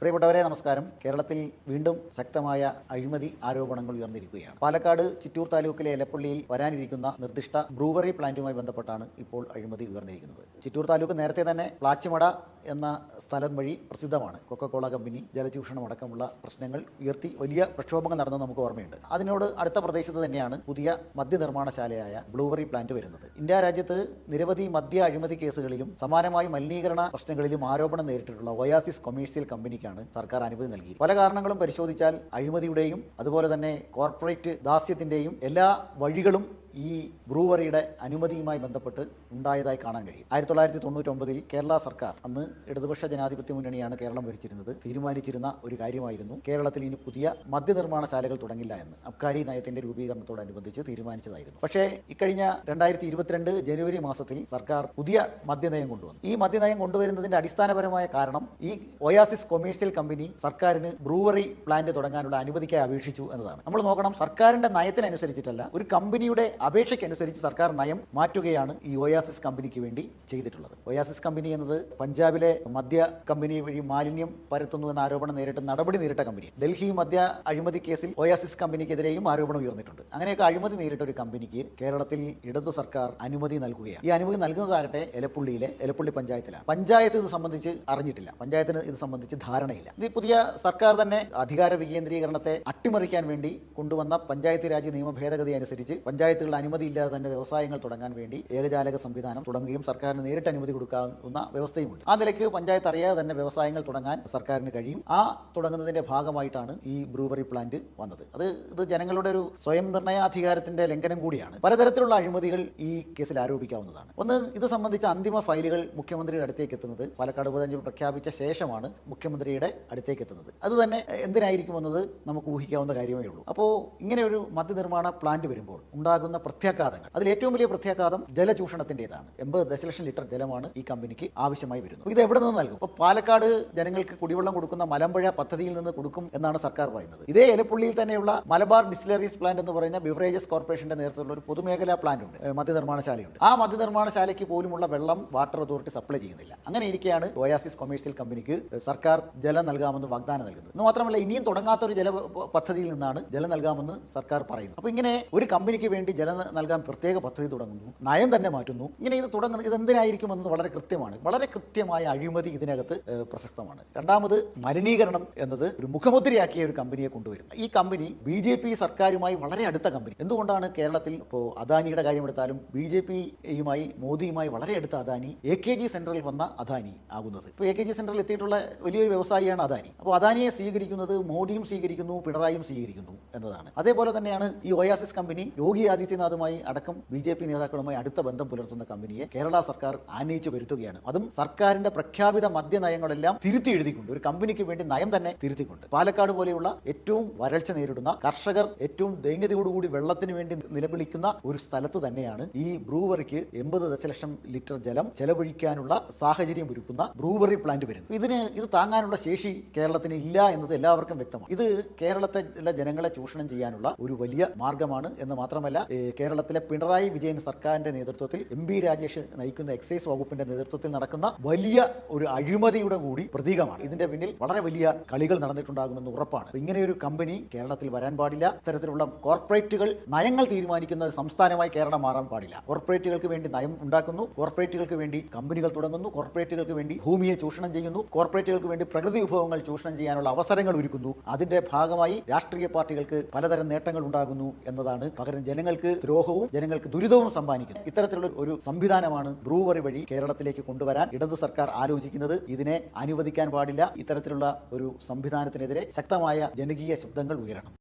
പ്രിയപ്പെട്ടവരെ നമസ്കാരം. കേരളത്തിൽ വീണ്ടും ശക്തമായ അഴിമതി ആരോപണങ്ങൾ ഉയർന്നിരിക്കുകയാണ്. പാലക്കാട് ചിറ്റൂർ താലൂക്കിലെ എലപ്പള്ളിയിൽ വരാനിരിക്കുന്ന നിർദ്ദിഷ്ട ബ്രൂവറി പ്ലാന്റുമായി ബന്ധപ്പെട്ടാണ് ഇപ്പോൾ അഴിമതി ഉയർന്നിരിക്കുന്നത്. ചിറ്റൂർ താലൂക്ക് നേരത്തെ തന്നെ പ്ലാച്ചിമട എന്ന സ്ഥലം വഴി പ്രസിദ്ധമാണ്. കൊക്കക്കോള കമ്പനി ജലചൂഷണം അടക്കമുള്ള പ്രശ്നങ്ങൾ ഉയർത്തി വലിയ പ്രക്ഷോഭങ്ങൾ നടന്നത് നമുക്ക് ഓർമ്മയുണ്ട്. അതിനോട് അടുത്ത പ്രദേശത്ത് തന്നെയാണ് പുതിയ മദ്യനിർമ്മാണശാലയായ ബ്ലൂവറി പ്ലാന്റ് വരുന്നത്. ഇന്ത്യ രാജ്യത്ത് നിരവധി മദ്യ അഴിമതി കേസുകളിലും സമാനമായി മലിനീകരണ പ്രശ്നങ്ങളിലും ആരോപണം നേരിട്ടിട്ടുള്ള ഒയാസിസ് കൊമേഴ്സ്യൽ കമ്പനിക്കാണ് സർക്കാർ അനുമതി നൽകിയത് പല കാരണങ്ങളും പരിശോധിച്ചാൽ അഴിമതിയുടെയും അതുപോലെ തന്നെ കോർപ്പറേറ്റ് ദാസ്യത്തിന്റെയും എല്ലാ വഴികളും ഈ ബ്രൂവറിയുടെ അനുമതിയുമായി ബന്ധപ്പെട്ട് ഉണ്ടായതായി കാണാൻ കഴിയും. ആയിരത്തി തൊള്ളായിരത്തി തൊണ്ണൂറ്റൊമ്പതിൽ കേരള സർക്കാർ അന്ന് ഇടതുപക്ഷ ജനാധിപത്യ മുന്നണിയാണ് കേരളം ഭരിച്ചിരുന്നത്. തീരുമാനിച്ചിരുന്ന ഒരു കാര്യമായിരുന്നു. കേരളത്തിൽ ഇനി പുതിയ മദ്യനിർമ്മാണശാലകൾ തുടങ്ങില്ല എന്ന്. അബ്കാരി നയത്തിന്റെ രൂപീകരണത്തോടനുബന്ധിച്ച് തീരുമാനിച്ചതായിരുന്നു. പക്ഷേ ഇക്കഴിഞ്ഞ രണ്ടായിരത്തി ഇരുപത്തിരണ്ട് ജനുവരി മാസത്തിൽ സർക്കാർ പുതിയ മദ്യനയം കൊണ്ടുവന്നു. ഈ മദ്യനയം കൊണ്ടുവരുന്നതിന്റെ അടിസ്ഥാനപരമായ കാരണം ഈ ഒയാസിസ് കൊമേഴ്സ്യൽ കമ്പനി സർക്കാരിന് ബ്രൂവറി പ്ലാന്റ് തുടങ്ങാനുള്ള അനുമതിക്കായി അപേക്ഷിച്ചു എന്നതാണ്. നമ്മൾ നോക്കണം സർക്കാരിന്റെ നയത്തിനനുസരിച്ചിട്ടല്ല ഒരു കമ്പനിയുടെ അപേക്ഷയ്ക്കനുസരിച്ച് സർക്കാർ നയം മാറ്റുകയാണ് ഈ ഒയാസിസ് കമ്പനിക്ക് വേണ്ടി ചെയ്തിട്ടുള്ളത്. ഒയാസിസ് കമ്പനി എന്നത് പഞ്ചാബിലെ മദ്യ കമ്പനി വഴി മാലിന്യം പരത്തുന്നു എന്ന ആരോപണം നേരിട്ട് നടപടി നേരിട്ട കമ്പനി. ഡൽഹി മദ്യ അഴിമതി കേസിൽ ഒയാസിസ് കമ്പനിക്കെതിരെയും ആരോപണം ഉയർന്നിട്ടുണ്ട്. അങ്ങനെയൊക്കെ അഴിമതി നേരിട്ട ഒരു കമ്പനിക്ക് കേരളത്തിൽ ഇടതു സർക്കാർ അനുമതി നൽകുകയാണ്. ഈ അനുമതി നൽകുന്നതാകട്ടെ എലപ്പുള്ളിയിലെ എലപ്പുള്ളി പഞ്ചായത്തിലാണ്. പഞ്ചായത്ത് ഇത് സംബന്ധിച്ച് അറിഞ്ഞിട്ടില്ല. പഞ്ചായത്തിന് ഇത് സംബന്ധിച്ച് ധാരണയില്ല. ഇത് പുതിയ സർക്കാർ തന്നെ അധികാര വികേന്ദ്രീകരണത്തെ അട്ടിമറിക്കാൻ വേണ്ടി കൊണ്ടുവന്ന പഞ്ചായത്ത് രാജ് നിയമ ഭേദഗതി അനുസരിച്ച് പഞ്ചായത്തുകളുടെ അനുമതി ഇല്ലാതെ തന്നെ വ്യവസായങ്ങൾ തുടങ്ങാൻ വേണ്ടി ഏകജാലക സംവിധാനം തുടങ്ങുകയും സർക്കാരിന് നേരിട്ട് അനുമതി കൊടുക്കാവുന്ന വ്യവസ്ഥയുമുണ്ട്. ആ നിലയ്ക്ക് പഞ്ചായത്ത് അറിയാതെ തന്നെ വ്യവസായങ്ങൾ തുടങ്ങാൻ സർക്കാരിന് കഴിയും. ആ തുടങ്ങുന്നതിന്റെ ഭാഗമായിട്ടാണ് ഈ ബ്രൂവറി പ്ലാന്റ് വന്നത്. അത് ഇത് ജനങ്ങളുടെ ഒരു സ്വയം നിർണയാധികാരത്തിന്റെ ലംഘനം കൂടിയാണ്. പലതരത്തിലുള്ള അഴിമതികൾ ഈ കേസിൽ ആരോപിക്കാവുന്നതാണ്. ഒന്ന് ഇത് സംബന്ധിച്ച അന്തിമ ഫയലുകൾ മുഖ്യമന്ത്രിയുടെ അടുത്തേക്ക് എത്തുന്നത് പാലക്കാട് ഉപതെരഞ്ഞെടുപ്പ് പ്രഖ്യാപിച്ച ശേഷമാണ് മുഖ്യമന്ത്രിയുടെ അടുത്തേക്ക് എത്തുന്നത്. അത് തന്നെ എന്തിനായിരിക്കുമെന്നത് നമുക്ക് ഊഹിക്കാവുന്ന കാര്യമേ ഉള്ളൂ. അപ്പോൾ ഇങ്ങനെ ഒരു മദ്യനിർമ്മാണ പ്ലാന്റ് വരുമ്പോൾ ഉണ്ടാകുന്ന പ്രത്യാഘാതങ്ങൾ. അതിൽ ഏറ്റവും വലിയ പ്രത്യാഘാതം ജലചൂഷണത്തിന്റെതാണ്. എൺപത് ദശലക്ഷം ലിറ്റർ ജലമാണ് ഈ കമ്പനിക്ക് ആവശ്യമായി വരുന്നത്. ഇത് എവിടെ നിന്ന് നൽകും? പാലക്കാട് ജനങ്ങൾക്ക് കുടിവെള്ളം കൊടുക്കുന്ന മലമ്പുഴ പദ്ധതിയിൽ നിന്ന് കൊടുക്കും എന്നാണ് സർക്കാർ പറയുന്നത്. ഇതേ എലപ്പുള്ളിയിൽ തന്നെയുള്ള മലബാർ ഡിസ്റ്റിലറീസ് പ്ലാന്റ് എന്ന് പറയുന്ന ബിവറേജസ് കോർപ്പറേഷന്റെ നേതൃത്വത്തിലുള്ള ഒരു പൊതുമേഖലാ പ്ലാന്റ് ഉണ്ട് മദ്യനിർമ്മാണശാലയുണ്ട്. ആ മദ്യനിർമ്മാണശാലയ്ക്ക് പോലുമുള്ള വെള്ളം വാട്ടർ അതോറിറ്റി സപ്ലൈ ചെയ്യുന്നില്ല. അങ്ങനെ ഇരിക്കെയാണ് ഒയാസിസ് കൊമേഴ്സ്യൽ കമ്പനിക്ക് സർക്കാർ ജലം നൽകാമെന്ന് വാഗ്ദാനം നൽകുന്നത്. എന്ന് മാത്രമല്ല ഇനിയും തുടങ്ങാത്ത ഒരു ജല പദ്ധതിയിൽ നിന്നാണ് ജലം നൽകാമെന്ന് സർക്കാർ പറയുന്നത്. അപ്പോൾ ഇങ്ങനെ ഒരു കമ്പനിക്ക് വേണ്ടി ജലം നൽകാൻ പ്രത്യേക പദ്ധതി തുടങ്ങുന്നു. നയം തന്നെ മാറ്റുന്നു. ഇങ്ങനെ ഇത് തുടങ്ങുന്നത് ഇതെന്തിനായിരിക്കുമെന്നത് വളരെ കൃത്യമാണ്. വളരെ കൃത്യമായ അഴിമതി ഇതിനകത്ത് പ്രശസ്തമാണ് രണ്ടാമത് മലിനീകരണം എന്നത് ഒരു മുഖമുദ്രയാക്കിയ ഒരു കമ്പനിയെ കൊണ്ടുവരും ഈ കമ്പനി ബി ജെ പി സർക്കാരുമായി വളരെ അടുത്ത കമ്പനി. എന്തുകൊണ്ടാണ് കേരളത്തിൽ ഇപ്പോൾ അദാനിയുടെ കാര്യമെടുത്താലും ബി ജെ പിയുമായി മോദിയുമായി വളരെ അടുത്ത അദാനി എ കെ ജി സെൻട്രലിൽ വന്ന അദാനി ആകുന്നത്? ഇപ്പോൾ എ കെ ജി സെൻട്രലിൽ എത്തിയിട്ടുള്ള വലിയൊരു വ്യവസായിയാണ് അദാനി. അപ്പോൾ അദാനിയെ സ്വീകരിക്കുന്നത് മോദിയും സ്വീകരിക്കുന്നു പിണറായിയും സ്വീകരിക്കുന്നു എന്നതാണ്. അതേപോലെ തന്നെയാണ് ഈ ഒയാസിസ് കമ്പനി യോഗി ആദിത്യനാഥുമായി അടക്കം ബി ജെ പി നേതാക്കളുമായി അടുത്ത ബന്ധം പുലർത്തുന്ന കമ്പനിയെ കേരള സർക്കാർ ആനയിച്ച് വരുത്തുകയാണ്. അതും സർക്കാരിന്റെ പ്രഖ്യാപിത മദ്യനയങ്ങളെല്ലാം തിരുത്തി എഴുതിക്കൊണ്ട് ഒരു കമ്പനിക്ക് വേണ്ടി നയം തന്നെ തിരുത്തിക്കൊണ്ട്. പാലക്കാട് പോലെയുള്ള ഏറ്റവും വരൾച്ച നേരിടുന്ന കർഷകർ ഏറ്റവും ദൈന്യതയോടുകൂടി വെള്ളത്തിന് വേണ്ടി നിലവിളിക്കുന്ന ഒരു സ്ഥലത്ത് തന്നെയാണ് ഈ ബ്രൂവറിക്ക് എൺപത് ദശലക്ഷം ലിറ്റർ ജലം ചെലവഴിക്കാനുള്ള സാഹചര്യം ഒരുക്കുന്ന ബ്രൂവറി പ്ലാന്റ് വരുന്നത്. ഇതിന് ഇത് താങ്ങാനുള്ള ശേഷി കേരളത്തിന് ഇല്ല എന്നത് എല്ലാവർക്കും വ്യക്തമാണ്. ഇത് കേരളത്തിലെ ജനങ്ങളെ ചൂഷണം ചെയ്യാനുള്ള ഒരു വലിയ മാർഗമാണ് എന്ന് മാത്രമല്ല കേരളത്തിലെ പിണറായി വിജയൻ സർക്കാരിന്റെ നേതൃത്വത്തിൽ എം ബി രാജേഷ് നയിക്കുന്ന എക്സൈസ് വകുപ്പിന്റെ നേതൃത്വത്തിൽ നടക്കുന്ന വലിയ ഒരു അഴിമതിയുടെ കൂടി പ്രതീകമാണ്. ഇതിന്റെ പിന്നിൽ വളരെ വലിയ കളികൾ നടന്നിട്ടുണ്ടാകുമെന്ന് ഉറപ്പാണ്. ഇങ്ങനെയൊരു കമ്പനി കേരളത്തിൽ വരാൻ പാടില്ല. ഇത്തരത്തിലുള്ള കോർപ്പറേറ്റുകൾ നയങ്ങൾ തീരുമാനിക്കുന്ന ഒരു സംസ്ഥാനമായി കേരളം മാറാൻ പാടില്ല. കോർപ്പറേറ്റുകൾക്ക് വേണ്ടി നയം ഉണ്ടാക്കുന്നു. കോർപ്പറേറ്റുകൾക്ക് വേണ്ടി കമ്പനികൾ തുടങ്ങുന്നു. കോർപ്പറേറ്റുകൾക്ക് വേണ്ടി ഭൂമിയെ ചൂഷണം ചെയ്യുന്നു. കോർപ്പറേറ്റുകൾക്ക് വേണ്ടി പ്രകൃതി വിഭവങ്ങൾ ചൂഷണം ചെയ്യാനുള്ള അവസരങ്ങൾ ഒരുക്കുന്നു. അതിന്റെ ഭാഗമായി രാഷ്ട്രീയ പാർട്ടികൾക്ക് പലതരം നേട്ടങ്ങൾ ഉണ്ടാകുന്നു എന്നതാണ് പകരം ജനങ്ങൾക്ക് ദ്രോഹവും ജനങ്ങൾക്ക് ദുരിതവും സമ്മാനിക്കുന്നു. ഇത്തരത്തിലുള്ള ഒരു സംവിധാനമാണ് ബ്രൂവറി വഴി കേരളത്തിലേക്ക് കൊണ്ടുവരാൻ ഇടത് സർക്കാർ ആലോചിക്കുന്നത്. ഇതിനെ അനുവദിക്കാൻ പാടില്ല. ഇത്തരത്തിലുള്ള ഒരു സംവിധാനത്തിനെതിരെ ശക്തമായ ജനകീയ ശബ്ദങ്ങൾ ഉയരണം.